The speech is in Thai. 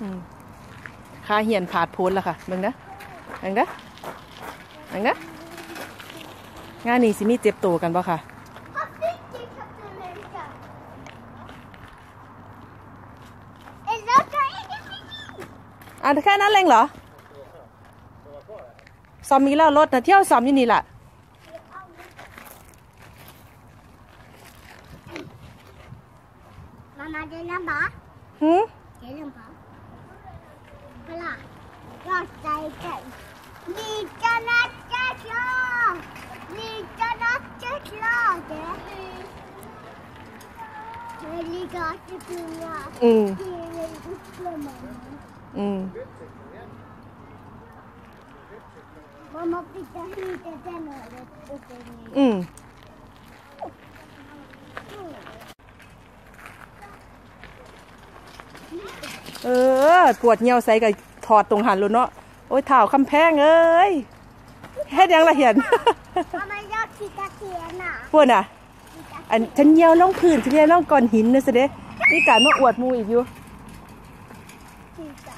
อืมขาเหียนผาดโพ้นแล้วค่ะมึงนะมึงนะมึงนะงานนี้สิมีเจ็บตัวกันปะค่ะ Vad fick du Kapten Amerika? Eller tar ingenting. อะแค่นั้นเองเหรอซ้อมมีแล้วรถนะเที่ยวซ้อมอยู่นี่แหละ Mamma, det är lampa. หืม Det är lampa. Kolla. säger Lika natta klar. Lika natta klar. Det är lika natta klar. อืม Det är inte mamma. อืม Mamma flyttar hit den året. och sen อืม เออ ปวดเหี่ยวใส่กับถอดตรงหันเลยเนาะ โอ้ยเท้าคำแพงเอ้ยเฮ็ดหยังละเห็น Mamma, jag tittar tjena. พวกน่ะ อันฉันเหี่ยวล่องพื้นฉันเหี่ยวล่องก้อนหินนะสิเด้นี่การมาอวดหมูอีกอยู่ Titta.